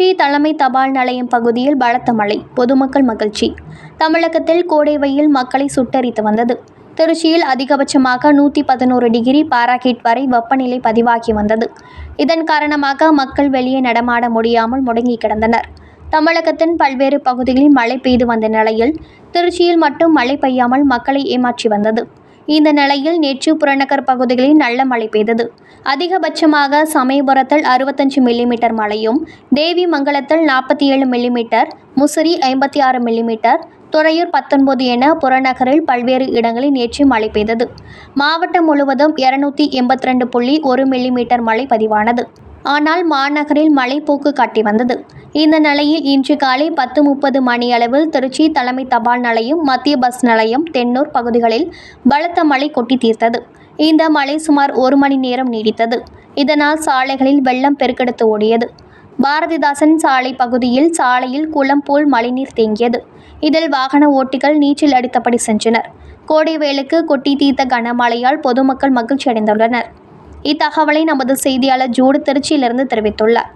தலைமை தபால் நிலையம் பகுதியில் பலத்த மழை பொதுமக்கள் மகிழ்ச்சி. தமிழகத்தில் கோடை வெயில் மக்களை சுட்டரித்து வந்தது. திருச்சியில் அதிகபட்சமாக நூற்றி பதினோரு டிகிரி பாராகீட் வரை வெப்பநிலை பதிவாகி வந்தது. இதன் காரணமாக மக்கள் வெளியே நடமாட முடியாமல் முடங்கி கிடந்தனர். தமிழகத்தின் பல்வேறு பகுதிகளில் மழை பெய்து வந்த நிலையில் திருச்சியில் மட்டும் மழை பெய்யாமல் மக்களை ஏமாற்றி வந்தது. இந்த நிலையில் நேற்று புறநகர் பகுதிகளில் நல்ல மழை பெய்தது. அதிகபட்சமாக சமயபுரத்தில் அறுபத்தஞ்சு மில்லிமீட்டர் மழையும் தேவி மங்கலத்தில் நாற்பத்தி ஏழு மில்லிமீட்டர் முசிறி ஐம்பத்தி ஆறு மில்லிமீட்டர் துறையூர் பத்தொன்பது என புறநகரில் பல்வேறு இடங்களில் நேற்று மழை பெய்தது. மாவட்டம் முழுவதும் இருநூத்தி எண்பத்தி ரெண்டு புள்ளி ஒரு மில்லிமீட்டர் மழை பதிவானது. ஆனால் மாநகரில் மழை போக்கு காட்டி வந்தது. இந்த நிலையில் இன்று காலை பத்து முப்பது மணியளவில் திருச்சி தலைமை தபால் நிலையம் மத்திய பஸ் நிலையம் தென்னூர் பகுதிகளில் பலத்த மழை கொட்டி தீர்த்தது. இந்த மழை சுமார் ஒரு மணி நேரம் நீடித்தது. இதனால் சாலைகளில் வெள்ளம் பெருக்கெடுத்து ஓடியது. பாரதிதாசன் சாலை பகுதியில் சாலையில் குளம் போல் மழைநீர் தேங்கியது. இதில் வாகன ஓட்டிகள் நீச்சல் அடித்தபடி சென்றனர். கோடை வேலுக்கு கொட்டி தீர்த்த கனமழையால் பொதுமக்கள் மகிழ்ச்சி அடைந்துள்ளனர் இத்தகவலை நமது செய்தியாளர் ஜூடு திருச்சியிலிருந்து தெரிவித்துள்ளார்.